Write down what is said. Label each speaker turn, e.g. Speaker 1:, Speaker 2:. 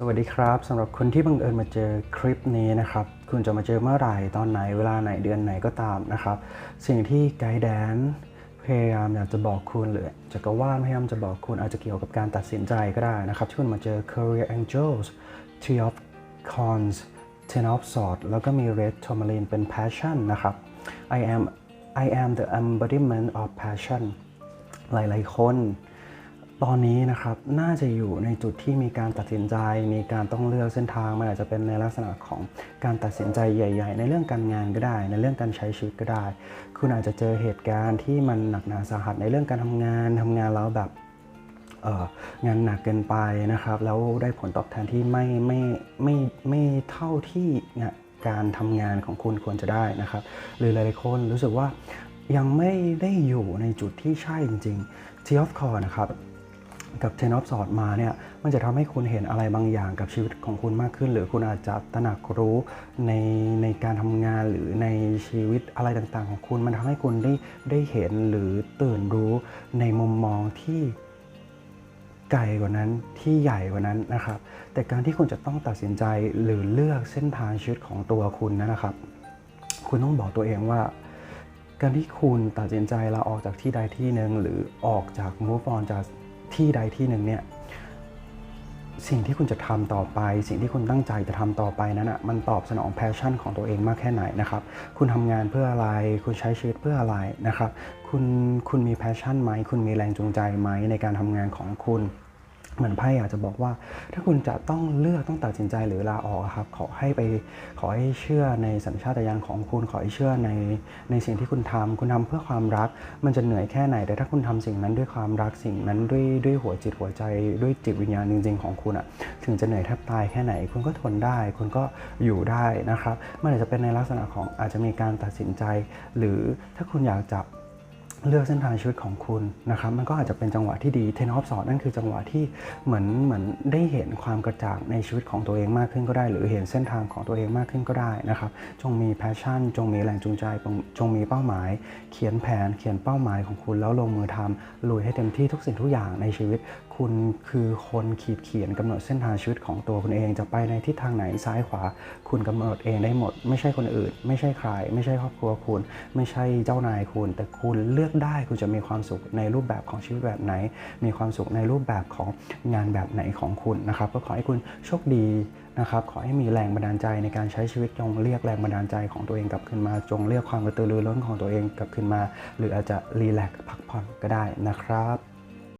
Speaker 1: สวัสดีครับสำหรับคนที่บังเอิญมาเจอคลิปนี้นะครับ คุณจะมาเจอเมื่อไหร่ตอนไหนเวลาไหนเดือนไหนก็ตามนะครับ สิ่งที่ไกด์แดนพยายามอยากจะบอกคุณหรือจักรวาลพยายามจะบอกคุณอาจจะเกี่ยวกับการตัดสินใจก็ได้นะครับ ที่คุณมาเจอ Career Angels Three of Cons Ten of Swords แล้วก็มี Red Tourmaline เป็น Passion นะครับ I am I am the embodiment of passion หลายๆคน ตอนนี้นะครับน่าจะอยู่ในจุดที่มีการตัดสินใจ มีการต้องเลือกเส้นทางมันอาจจะเป็นในลักษณะของการตัดสินใจใหญ่ ๆ ในเรื่องการงานก็ได้ ในเรื่องการใช้ชีวิตก็ได้ คุณอาจจะเจอเหตุการณ์ที่มันหนักหนาสาหัสในเรื่องการทำงานทำงานแล้วแบบงานหนักเกินไปนะครับ แล้วได้ผลตอบแทนที่ไม่ไม่ไม่ไม่เท่าที่งานการทำงานของคุณควรจะได้นะครับ หรือหลายๆคนรู้สึกว่ายังไม่ได้อยู่ในจุดที่ใช่จริงๆ T of c o r นะครับ กับ Ten of Swords มาเนี่ยมันจะทำให้คุณเห็นอะไรบางอย่างกับชีวิตของคุณมากขึ้น หรือคุณอาจจะตระหนักรู้ในในการทำงานหรือในชีวิตอะไรต่างๆ ของคุณ มันทำให้คุณได้ได้เห็นหรือตื่นรู้ในมุมมองที่ไกลกว่านั้นที่ใหญ่กว่านั้นนะครับ แต่การที่คุณจะต้องตัดสินใจหรือเลือกเส้นทางชีวิตของตัวคุณนะครับ คุณต้องบอกตัวเองว่า การที่คุณตัดสินใจลาออกจากที่ใดที่หนึ่งหรือออกจาก move on จาก ที่ใดที่หนึ่งเนี่ยสิ่งที่คุณจะทำต่อไป สิ่งที่คุณตั้งใจจะทำต่อไปนั้นอะมันตอบสนองแพชชั่นของตัวเองมากแค่ไหนนะครับ คุณทำงานเพื่ออะไร คุณใช้ชีวิตเพื่ออะไรนะครับ คุณคุณมีแพชชั่นไหม คุณมีแรงจูงใจไหมในการทำงานของคุณ เหมือนไพ่อยากจะบอกว่า ถ้าคุณจะต้องเลือกต้องตัดสินใจหรือลาออกครับ ขอให้ไปขอให้เชื่อในสัญชาตญาณของคุณขอให้เชื่อในในสิ่งที่คุณทำคุณทำเพื่อความรัก มันจะเหนื่อยแค่ไหน แต่ถ้าคุณทำสิ่งนั้นด้วยความรักสิ่งนั้นด้วยด้วยหัวจิตหัวใจ ด้วยจิตวิญญาณจริง ๆ ของคุณอะถึงจะเหนื่อยแทบตายแค่ไหน คุณก็ทนได้ คุณก็อยู่ได้นะครับมันอาจจะเป็นในลักษณะของอาจจะมีการตัดสินใจ หรือถ้าคุณอยากจะ เลือกเส้นทางชีวิตของคุณนะครับมันก็อาจจะเป็นจังหวะที่ดีเทนออฟสอดนั่นคือจังหวะที่เหมือนเหมือนได้เห็นความกระจ่างในชีวิตของตัวเองมากขึ้นก็ได้ หรือเห็นเส้นทางของตัวเองมากขึ้นก็ได้นะครับจงมีแพชชั่น จงมีแรงจูงใจจงมีเป้าหมาย เขียนแผนเขียนเป้าหมายของคุณแล้วลงมือทำลุยให้เต็มที่ทุกสิ่งทุกอย่างในชีวิต คุณคือคนขีดเขียนกำหนดเส้นทางชีวิตของตัวคุณเองจะไปในทิศทางไหนซ้ายขวา คุณกำหนดเองได้หมด ไม่ใช่คนอื่น ไม่ใช่ใคร ไม่ใช่ครอบครัวคุณ ไม่ใช่เจ้านายคุณ แต่คุณเลือกได้คุณจะมีความสุขในรูปแบบของชีวิตแบบไหน มีความสุขในรูปแบบของงานแบบไหนของคุณนะครับก็ขอให้คุณโชคดีนะครับขอให้มีแรงบันดาลใจในการใช้ชีวิตจงเรียกแรงบันดาลใจของตัวเองกลับขึ้นมา จงเรียกความกระตือรือร้นของตัวเองกลับขึ้นมา หรืออาจจะรีแลกซ์พักผ่อนก็ได้นะครับ